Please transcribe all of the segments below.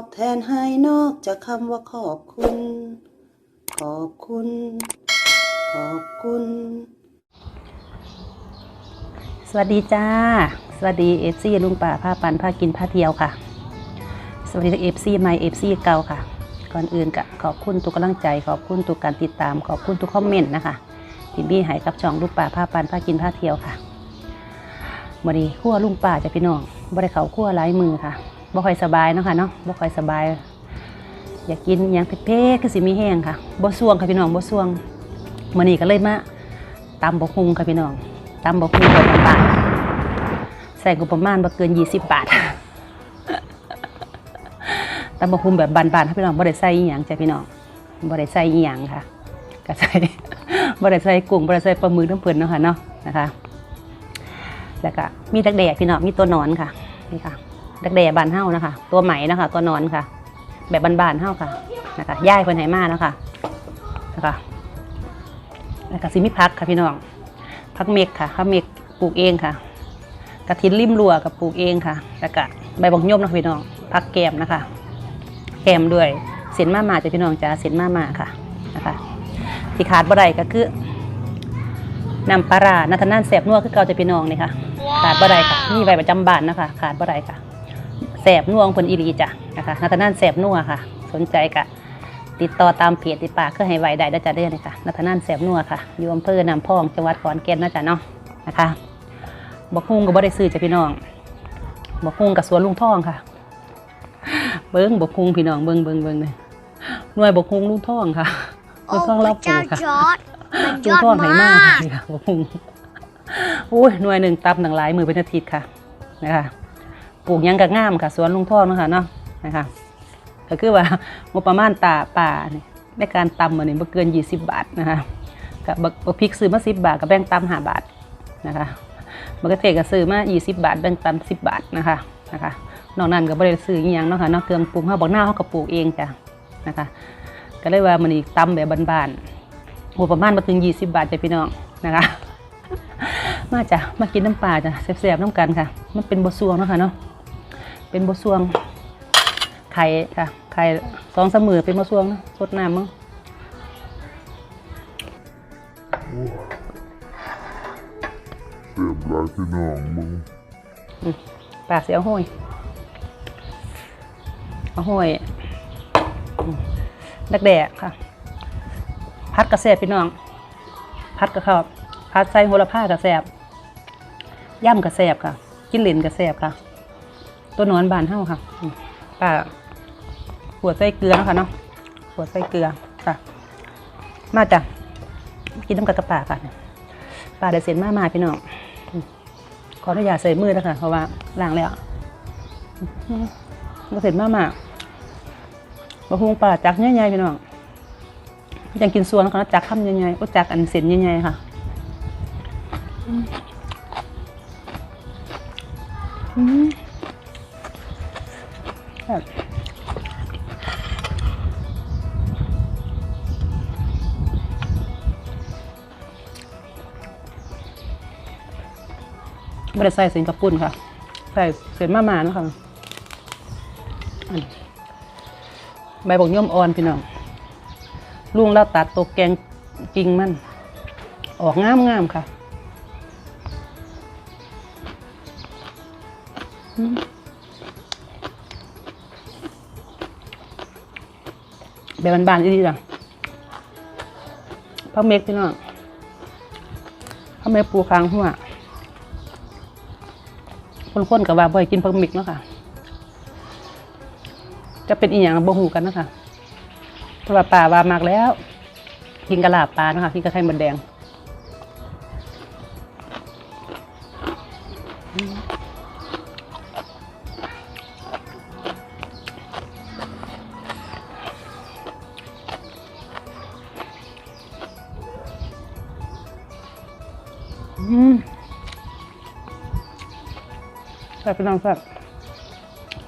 อบแทนให้นอกจากคำว่าขอบคุณ ขอบคุณ ขอบคุณ สวัสดีจ้า สวัสดีเอฟซีลุงป่าผ้าปันผ้ากินผ้าเที่ยวค่ะ สวัสดีเอฟซีใหม่เอฟซีเก่าค่ะ ก่อนอื่นก็ขอบคุณทุกกำลังใจ ขอบคุณทุกการติดตาม ขอบคุณทุกคอมเมนต์นะคะที่มีให้กับช่องลุงป่าผ้าปันผ้ากินผ้าเที่ยวค่ะวันนี้ขั้วลุงป่าจะพี่น้องบ่ได้เขาขั้วลายมือค่ะ บ่ค่อยสบายเนาะค่ะเนาะบ่ค่อยสบาย อยากกินอหยังเผ็ดๆคือสิมีแห้งค่ะบ่ส่วงค่ะพี่น้องบ่ส่วงมื้อนี้ก็เลยมาตำบกฮุงค่ะพี่น้องตำบกฮุงแบบบ้านๆใส่งบประมาณบ่เกิน 20 บาทตำบกฮุงแบบบานๆค่ะพี่น้องบ่ได้ใส่อีหยังจ้ะพี่น้องบ่ได้ใส่อีหยังค่ะก็ใส่บ่ได้ใส่กุ้งบ่ได้ใส่ปลาหมึกน้ำเพิ่นเนาะค่ะเนาะนะคะ แล้วก็มีดักแด่พี่น้องมีตัวนอนค่ะนี่ค่ะ ดักแด่บานเฮานะคะ ตัวไหมนะคะ ตัวนอนค่ะ แบบบานๆเฮาค่ะนะคะย่ายเพิ่นให้มานะคะนะคะแล้วก็สิมีพักค่ะพี่น้องพักเมกค่ะพักเมกปลูกเองค่ะกระถินริมรั้วกับปลูกเองค่ะแล้วก็ใบบกยมนะคะพี่น้องพักแกมนะคะ แกมด้วยเส้นมามาจะพี่น้องจ้าเส้นมามาค่ะนะคะที่ขาดบ่ได้ก็คือนำปลารานัทนานแสบนัวคือเกาจะพี่น้องนี่ค่ะ ขาดบ่ได้ค่ะนี่ใบประจำบานนะคะ ขาดบ่ได้ค่ะ แสบนัวของเพิ่นอีหลีจ้ะนะคะนัทนานแสบนัวค่ะ สนใจกะติดต่อตามเพจติดปากเพื่อให้ไวได้ได้จะได้เลยค่ะนัทนานแสบนัวค่ะอยู่อำเภอนำพองจังหวัดขอนแก่นนะจ๊ะเนาะนะคะบกฮุงก็บ่ได้ซื้อจ้ะพี่น้องบกฮุงกับสวนลุงทองค่ะ เบิ้งบกฮุงพี่น้องเบิ้งเบิ้งเบิ้งเลยหน่วยบกฮุงลุงทองค่ะลุงทองพเล่าระปลูเจ้ากค่ะจอร์ดมันลุยงอดทองไหมามากกนี่ค่ะบกฮุงโอ้ยหน่วยหนึ่งตับหนังหลายมือเป็นอาทิตย์ค่ะนะคะป ลูกยังกะง่ามค่ะ สวนลุงทอเนาะคะเนาะนะคะก็คือว่างบประมาณตาป่าเนี่ยในการตำมันนี่บ่เกิน 20 บาทนะคะกับบักพริกซื้อมา10 บาทก็แบ่งตำ5บาทนะคะบักกะเทศก็ซื้อมา 20 บาท แบ่งตำ10 บาทนะคะนะคะนอกนั้นก็บ่ได้ซื้ออีหยังเนาะค่ะเนาะเครื่องปรุงเฮาบักหน้าเฮาก็ปลูกเองจ้ะนะคะก็เลยว่ามันนี่ตำแบบบ้านๆงบประมาณบ่ถึง 20 บาทจ้ะพี่น้องนะคะมาจ้ะมากินน้ำปลาจ้ะแซ่บๆน้ำกันค่ะ มันเป็นบ่ซวงเนาะค่ะเนาะ เป็นบ่ซวง ไข่ค่ะ ไข่สองเสมอเป็นมะสวงนะสดน้ำมั้งเสียบหลายพี่น้องมึงปลาเสียห้อยเอาห้อยอืมดักแดกค่ะ พัดกระแสบพี่น้อง พัดกระข้าวพัดใส่โหระพากระแสบย่ำกระแสบค่ะ กินเหลนกระแสบค่ะ ตัวหนอนบานเท่าค่ะป้าหัวใส่เกลือนะคะเนาะหัวใส่เกลือค่ะ มาจ้ะกินน้ำกระกระป่าค่ะป่าได้เสร็จมากมาพี่น้องขออนุญาตใส่มือนะคะเพราะว่าล้างแล้วมาเสร็จมากมากบะฮุงปลาจักใหญ่ๆพี่น้องยังกินส่วนเขานะจักคำใหญ่ๆก็จักอันเส้นใหญ่ๆค่ะอืม บไม่ได้ใส่เส้นกระปุ่นค่ะ ใส่เส้นมามานะค่ะใบบกย่อมอ่อนพี่น้องลุงเราตัดตกแกงกิ่งมัน ออกงามงามค่ะอื แบบบานๆดีๆจ้ะพักเม็กพี่น้องพักเม็กปูคางหัวคนๆกับว่าบ่อยกินผักเม็กเนาะค่ะ จะเป็นอีหยังบ่หูกันนะคะเพราะว่าป่าว่ามากแล้ว กินกระลาบปลานะคะกินกระไข่มดแดง แบบพี่น้องแบบ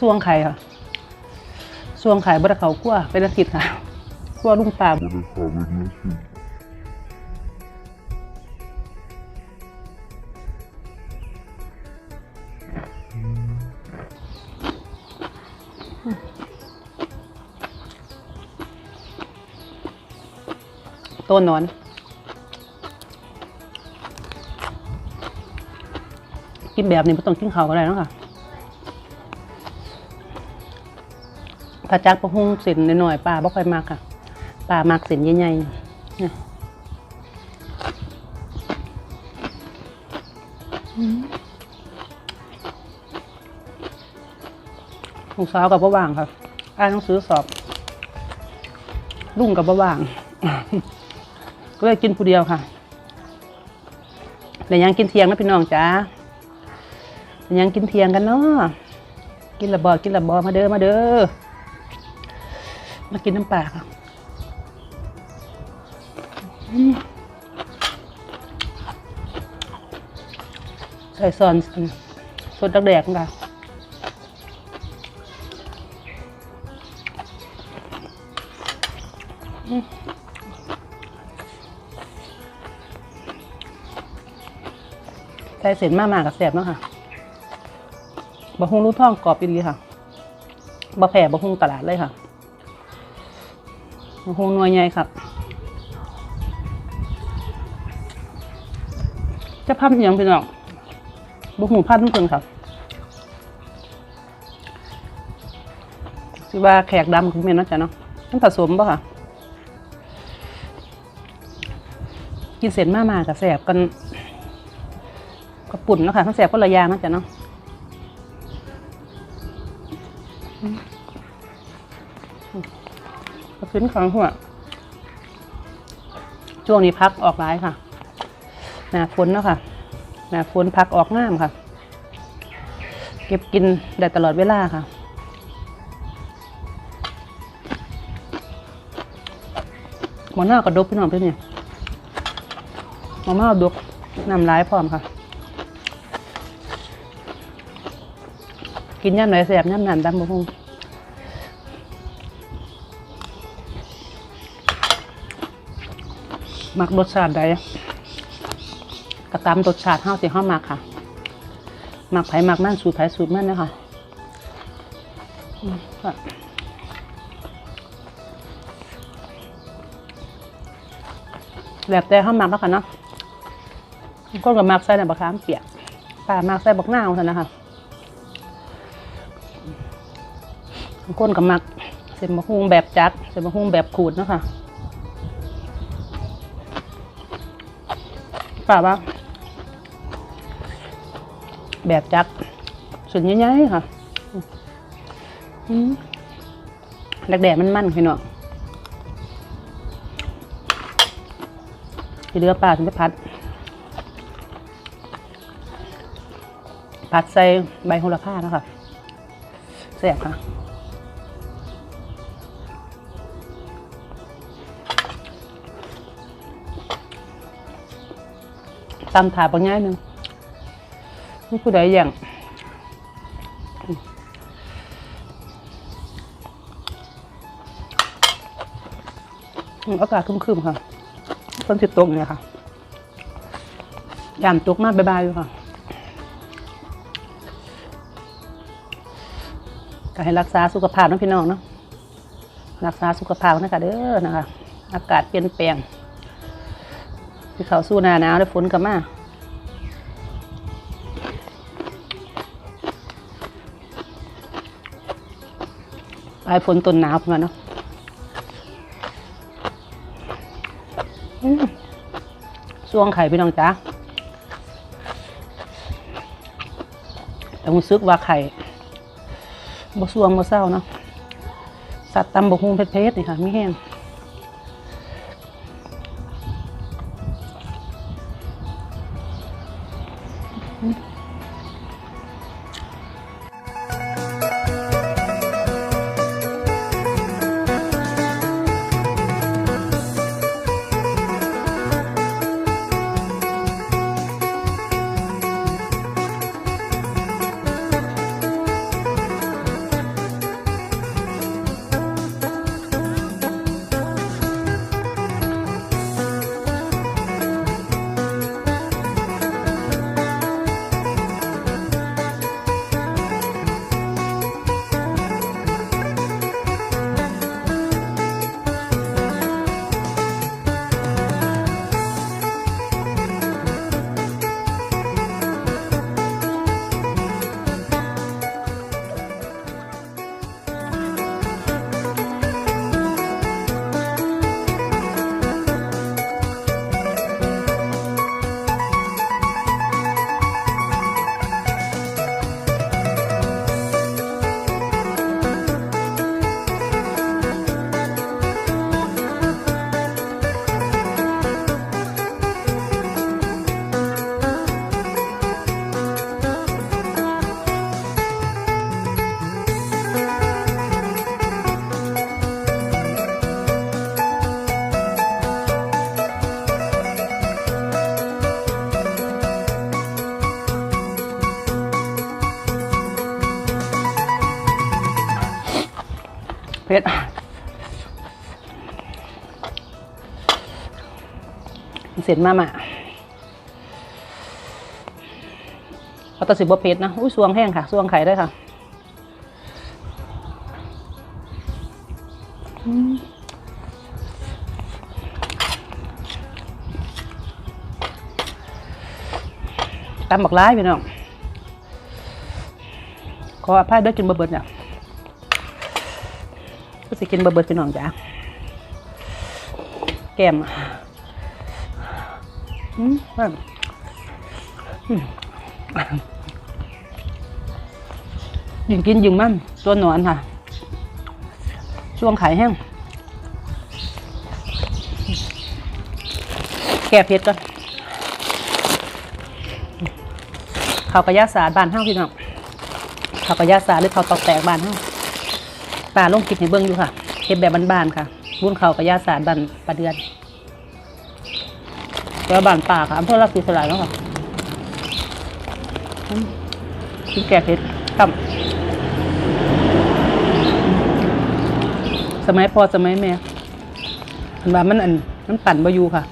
สวงไข่ค่ะสวงไข่บดเขากั้วเป็นอาทิตย์ค่ะกั้วลุงตาต้นนอน กินแบบนี้ไม่ต้องกินข้าวก็ได้นะค่ะถ้าจักประหุงเส้นหน่อยๆป้าบ่ค่อยมากค่ะป้ามากเส้นใหญ่ๆลูกสาวกับบ่ว่างค่ะอ่านหนังสือสอบลุงกับบ่ว่างก็เลยกินผู้เดียวค่ะเดี๋ยวยังกินเที่ยงนะพี่น้องจ้า ยังกินเทียงกันเนาะกินละบอกินละบอมาเด้อมาเด้อมากินน้ำปลาค่ะใส่ซอนสดดักแดกค่ะใส่เส้นมากๆกับแสบเนาะค่ะ บะฮุงรูท่องกรอบอีหลีค่ะบะแผ่บะฮุงตลาดเลยค่ะโอ้โหหน่วยใหญ่ครับจะพันอย่างพี่น้องบุกหมูพันทุกคนครับสิว่าแขกดำคุณเมนนะจ๊ะเนาะมันผสมป่ะค่ะ กินเสร็จมากๆกับแสบกันกับปุ่นนะค่ะทั้งแสบก็ระยางนะจ๊ะเนาะ ขึ้นของหัว ช่วงนี้พักออกร้ายค่ะ หนาฝนเนาะค่ะ หนาฝนพักออกงามค่ะ เก็บกินได้ตลอดเวลาค่ะหมอหน้ากระดกพี่น้องเพื่อนเนี่ยหมอหน้าวดกนำร้ายพร้อมค่ะ กินย่ำไหนแสบย่ำนันดำบุ้ง มักรสชาติใดกระตามรสชาติเฮาสิเฮามักค่ะมักไผ่มักมั่นสูตรไผ่สูตรมั่นนะคะแล้วแต่เฮามักแล้วค่ะเนาะบางคนก็มักใส่ในบักขามเปียกป้ามักใส่บักนาวเท่านั้นนะคะบางคนก็มักเส้นบะฮุงแบบจักเส้นบะฮุงแบบขูดนะคะ ป่าว่าแบบจักส่วนใหญ่ๆค่ะอืมแดกๆมันมันพี่น้องที่เหลือปลาถึงจะพัดผัดใส่ใบโหระพานะคะแซ่บค่ะ ตำถาบางง่ายหนึ่งนี่ผู้ใดอย่างอากาศครึมๆค่ะฝนสิตกเนี่ยค่ะยามตกมากบายๆอยู่ค่ะก็ให้รักษาสุขภาพนะพี่น้องเนาะรักษาสุขภาพนะคะเด้อนะคะ อากาศเปลี่ยนแปลง ที่เขาสู้หนาหนาวแล้วฝนกลับมาปลายฝนต้นหนาวมาเนาะอืมสวงไข่พี่น้องจ้าแต่รู้สึกว่าไข่บ่สวงบ่เศร้าเนาะสัตว์ตำบกฮุงเพชรๆนี่ค่ะไมีแห้ง mm เสร็จมามาเอาตะสิบบ่เผ็ดนะ อุ้ยสวงแห้งค่ะ สวงไข่ได้ค่ะอืมตำบักร้ายพี่น้อง ขออภัยด้วยกินบะเบิดเนี่ยก็สิกินบะเบิดพี่น้องจ้ะแก้ม อืมนั่นอืมยิงกินยิ่งมั่นตัวหนอนค่ะ ช่วงไข่แห้ง แก้เผ็ดก่อนข้าวกระยาศาสตร์บานเฮาพี่น้องข้าวกระยาศาสตร์หรือข้าวตอกแตกบานเฮาป้าลงคลิปให้เบิ่งอยู่ค่ะเฮ็ดแบบบานๆค่ะบุ้นข้าวกระยาศาสตร์บ้านปลาเดือน วบ้านป่าค่ะอำเภอรักศรีสลายเนาะค่ะอืมกินแกงเผ็ดกับสมัยพอสมัยแม่อันว่ามันอันมันปั่นบอยู่ค่ะ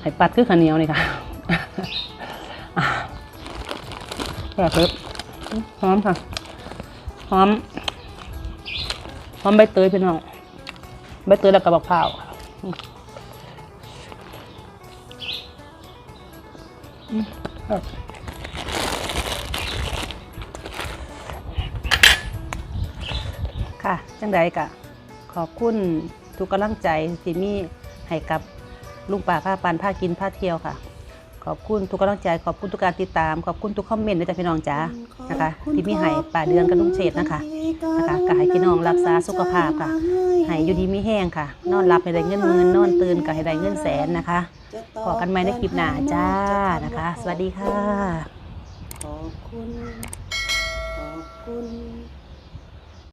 ให้ปัดคือข้าวเหนียวนี่ค่ะแกงเผ็ดหอมค่ะหอมหอมใบเตยพี่น้องใบเตยแล้วกับมะพร้าว จังใดกะขอบคุณทุกกำลังใจที่มีให้กับลุงป่าผ้าปันผ้ากินผ้าเที่ยวค่ะ ขอบคุณทุกกำลังใจ ขอบคุณทุกการติดตาม ขอบคุณทุกคอมเมนต์นะจ๊ะพี่น้องจ๋านะคะ ที่มีให้ป่าเดือนกับลุงเฉดนะคะนะคะก็ให้พี่น้องรักษาสุขภาพค่ะให้อยู่ดีมีแห้งค่ะ นอนหลับให้ได้เงินหมื่นนอนตื่นก็ให้ได้เงินแสนนะคะขอกันใหมในคลิปหน้าจ้านะคะ สวัสดีค่ะขอบคุณขอบคุณ